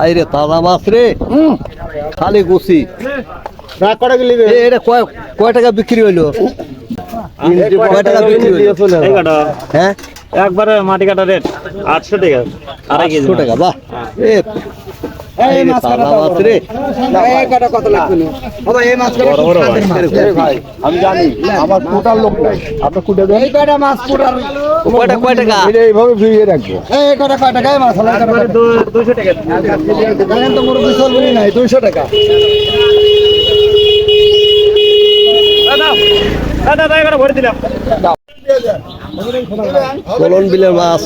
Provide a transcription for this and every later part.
আইরে তাজা মাছ রে। খালি গুছি। এটা কয় কয় টাকা বিক্রি হইল? কয় টাকা বিক্রি হইল? কাটা হ্যাঁ? একবারে মাটি কাটা রেট আটশো টাকা আড়াই কেজি টাকা বাহ। এ এই মাছ রে কত লাগবে বাবা এই মাছ বড় বড় ভাই। ভাই আমি জানি আমার টোটাল লোক নাই আপনি কুটে দেন এই মাছ পুরার কয়টা কয় টাকা এটা এইভাবে ভিড়িয়ে রাখব এই কয় মাছ হলো টাকা দেখেন তো মুরব্বী চলবি নাই দুইশো টাকা দাদা দাদা এখানে ভরে দিলাম কলন বিলের মাছ।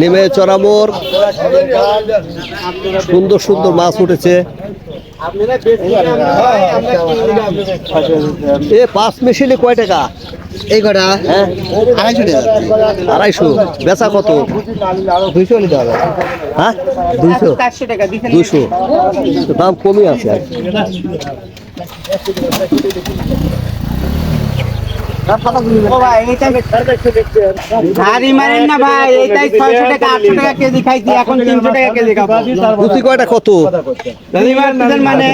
নেমে চড়ামোর সুন্দর সুন্দর মাছ উঠেছে। এ পাঁচ মেশিনে কয় টাকা? এই কয়টা হ্যাঁ। আড়াইশো টাকা। আড়াইশো। বেচা কত? দুইশো নিতে হবে। হ্যাঁ? দুইশো? দুইশো। দাম কমই আছে কত? মানে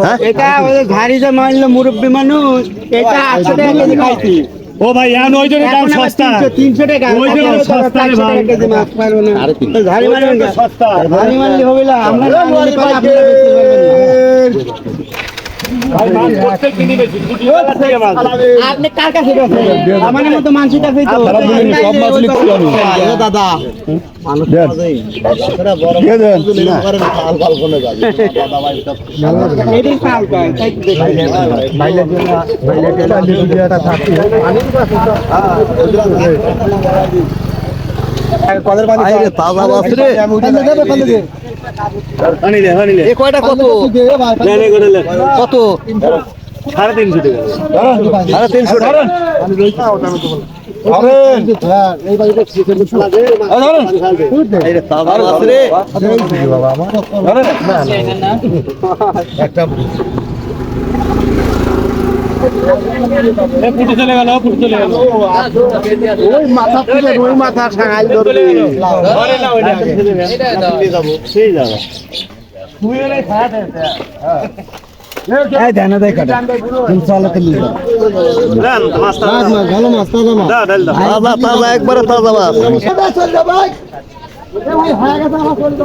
হ্যাঁ? এটা ঝাড়ি যে মারলো মুরব্বী মানুষ এটা আটশো টাকা কেজি খাইছি। ও ভাই এখন ওই জন্য দাম সস্তা। তিনশো টাকা ওই জন্য সস্তা রে ভাই। মারলে হবে না আমরা আপনি কার কাছে আমার মতো মানুষের কাছেই দাদা। এটাই ফাল পায় তাই তো দেখি। আইরে তাজা মাছ রে। হানি দে হানি দে এ কয়টা কত? জানে করে লে কত? সাড়ে তিনশো টাকা। সাড়ে তিনশো টাকা। আইরে তাজা মাছ রে এ ফুটে চলে গেল ফুটে চলে গেল। ওই মাথা থেকে ওই মাথা সাঙাই ধরবে। ঘরে না ওইটা সেই যাবে এই দেন দেখ কাটা তিন সালে দেন মাছ মাছ মাছ ভালো মাছ তাজা মাছ। দাও ডাল দাও। তাজা তাজা একবারে তাজা মাছ। চল যা ভাই। এ হয়ে গেছে আমার চল যা।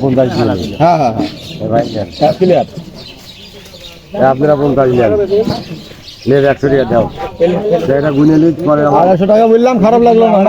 ফোন হ্যাঁ হ্যাঁ হ্যাঁ ক্লিয়ার। আপনারা পঞ্চাশ চাইছিলেন লেট একশো টাকা দাও। এটা গুনে আড়াইশো টাকা বললাম খারাপ লাগল না।